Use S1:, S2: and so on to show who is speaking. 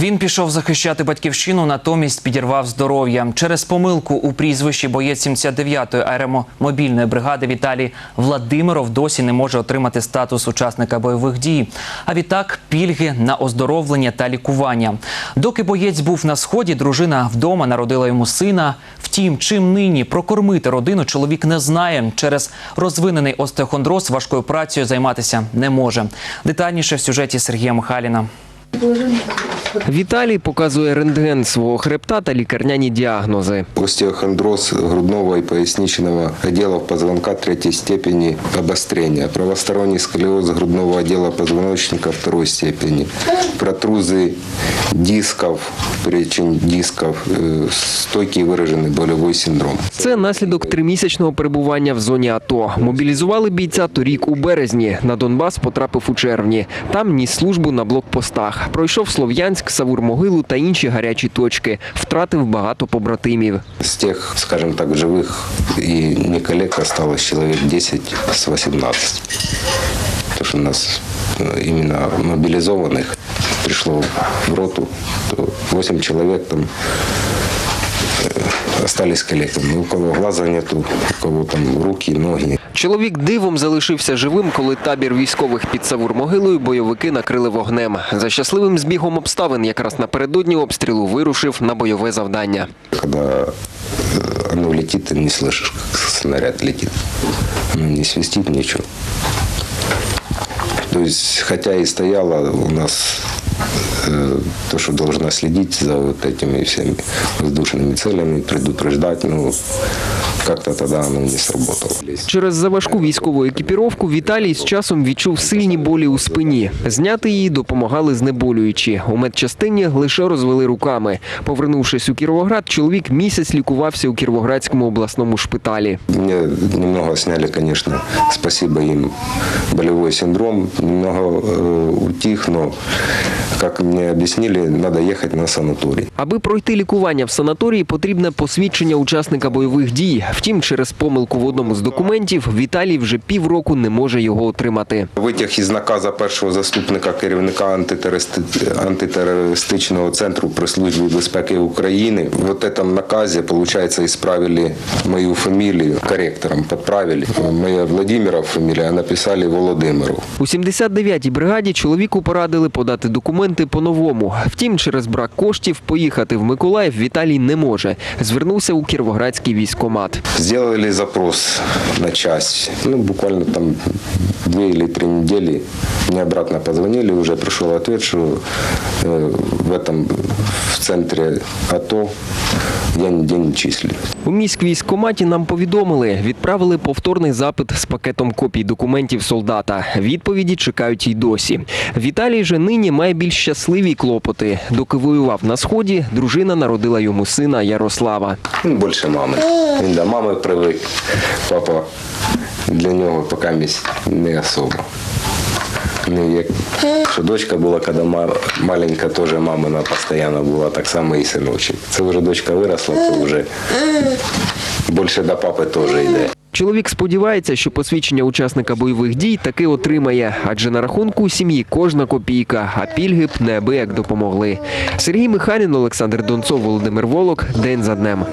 S1: Він пішов захищати батьківщину, натомість підірвав здоров'я. Через помилку у прізвищі боєць 79-ї аеромобільної бригади Віталій Владимиров досі не може отримати статус учасника бойових дій. А відтак пільги на оздоровлення та лікування. Доки боєць був на сході, дружина вдома народила йому сина. Втім, чим нині прокормити родину чоловік не знає. Через розвинений остеохондроз важкою працею займатися не може. Детальніше в сюжеті Сергія Михайліна.
S2: Віталій показує рентген свого хребта та лікарняні діагнози.
S3: Остеохондроз грудного и поясничного отделов позвонка третьей степени обострения, правосторонний сколиоз грудного отдела позвоночника второй степени, протрузы дисков, печень дисков, э, стойкий выраженный болевой синдром.
S2: Це наслідок тримісячного перебування в зоні АТО. Мобілізували бійця торік у березні. На Донбас потрапив у червні. Там ніс службу на блокпостах. Пройшов Слов'янськ, Савур-Могилу та інші гарячі точки. Втратив багато побратимів.
S3: С тех, скажем так, живых и не коллег осталось человек 10 с 18. Потому что у нас э, именно мобилизованных пришло в роту, то 8 человек там э, остались коллектом. У кого глаза нету, у кого там руки, ноги.
S2: Чоловік дивом залишився живим, коли табір військових під Савур-Могилою бойовики накрили вогнем. За щасливим збігом обставин якраз напередодні обстрілу вирушив на бойове завдання.
S3: Когда э, оно летит, ты не слышишь, как снаряд летит. Оно не свистит, ничего. То есть, хотя и стояла у нас э, то, что должна следить за вот этими всеми воздушными целями, предупреждать, ну, как-то тогда оно не сработало.
S2: Через заважку військову екіпіровку Віталій з часом відчув сильні болі у спині. Зняти її допомагали знеболюючі. У медчастині лише розвели руками. Повернувшись у Кіровоград, чоловік місяць лікувався у Кіровоградському обласному шпиталі.
S3: Мне немного сняли, конечно, спасибо им, болевой синдром. Немного э, утих, но, как мне объяснили, надо ехать на санаторий.
S2: Аби пройти лікування в санаторії, потрібне посвідчення учасника бойових дій. Втім, через помилку в одному з документів Віталій вже півроку не може його отримати.
S3: Витяг із наказа першого заступника керівника антитерористичного центру при службі безпеки України. В этом наказе, получается, исправили мою фамилию корректором, подправили. Моя Владимиров фамилия, а написали Володимиров.
S2: У 79-й бригаді чоловіку порадили подати документи по-новому. Втім, через брак коштів поїхати в Миколаїв Віталій не може. Звернувся у Кіровоградський військкомат.
S3: Зробили запрос на час. Ну, буквально там две или три недели. Мне обратно позвонили, уже пришел ответ, что э, в этом, в центре АТО я нигде не числюсь.
S2: У міськвійськкоматі нам повідомили, відправили повторний запит з пакетом копій документів солдата. Відповіді чекають й досі. Віталій же нині має більш щасливі клопоти. Доки воював на сході, дружина народила йому сина Ярослава.
S3: Він більше мами. Він до мами привик. Папа для нього поки не особо. Ну, як, що дочка була, коли ма- маленька, теж мамина постійно була, так само і синочок. Це вже дочка виросла, то вже більше до папи теж йде.
S2: Чоловік сподівається, що посвідчення учасника бойових дій таки отримає, адже на рахунку сім'ї кожна копійка, а пільги б неабияк допомогли. Сергій Михайлін, Олександр Донцов, Володимир Волок. День за днем.